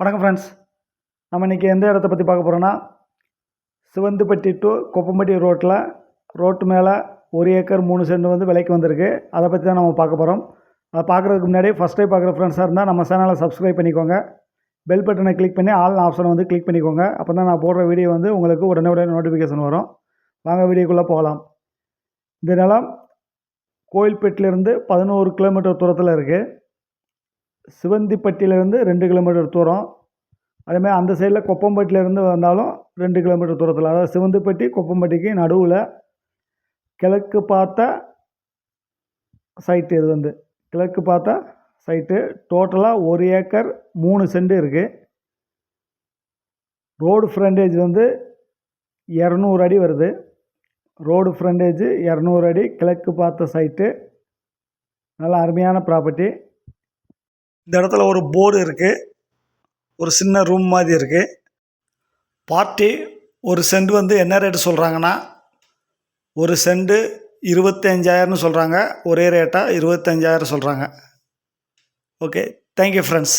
வணக்கம் ஃப்ரெண்ட்ஸ் நம்ம இன்றைக்கி எந்த இடத்த பற்றி பார்க்க போகிறோன்னா சிவந்துப்பட்டி டு கொப்பம்பட்டி ரோட்டில் ரோட்டு மேலே ஒரு ஏக்கர் மூணு சென்ட் வந்து விலைக்கு வந்திருக்கு. அதை பற்றி தான் நம்ம பார்க்க போகிறோம் அதை பார்க்குறதுக்கு முன்னாடி ஃபஸ்ட் டைம் பார்க்குற ஃப்ரெண்ட்ஸாக இருந்தால் நம்ம சேனலை சப்ஸ்கிரைப் பண்ணிக்கோங்க. பெல் பட்டனை கிளிக் பண்ணி ஆல் ஆப்ஷனை வந்து கிளிக் பண்ணிக்கோங்க. அப்போ தான் நான் போடுற வீடியோ வந்து உங்களுக்கு உடனே உடனே நோட்டிஃபிகேஷன் வரும். வாங்க வீடியோக்குள்ளே போகலாம். இந்த நிலம் கோயில்பேட்டிலேருந்து பதினோரு கிலோமீட்டர் தூரத்தில் இருக்குது சிவந்திப்பட்டியிலேருந்து ரெண்டு கிலோமீட்டர் தூரம். அதேமாதிரி அந்த சைடில் கொப்பம்பட்டியிலேருந்து வந்தாலும் ரெண்டு கிலோமீட்டர் தூரத்தில். அதாவது சிவந்திப்பட்டி கொப்பம்பட்டிக்கு நடுவில் கிழக்கு பார்த்த சைட்டு இது வந்து. கிழக்கு பார்த்த சைட்டு டோட்டலாக ஒரு ஏக்கர் மூணு சென்ட் இருக்குது ரோடு ஃப்ரண்டேஜ் வந்து இரநூறு அடி வருது. ரோடு ஃப்ரண்டேஜ் இரநூறு அடி கிழக்கு பார்த்த சைட்டு நல்ல அருமையான ப்ராப்பர்ட்டி இந்த இடத்துல ஒரு போர்டு இருக்குது ஒரு சின்ன ரூம் மாதிரி இருக்குது பார்ட்டி ஒரு சென்ட் வந்து என்ன ரேட்டு சொல்கிறாங்கன்னா ஒரு செண்டு இருபத்தஞ்சாயிரம்னு சொல்கிறாங்க ஒரே ரேட்டாக இருபத்தஞ்சாயிரம் சொல்கிறாங்க ஓகே தேங்க்யூ ஃப்ரெண்ட்ஸ்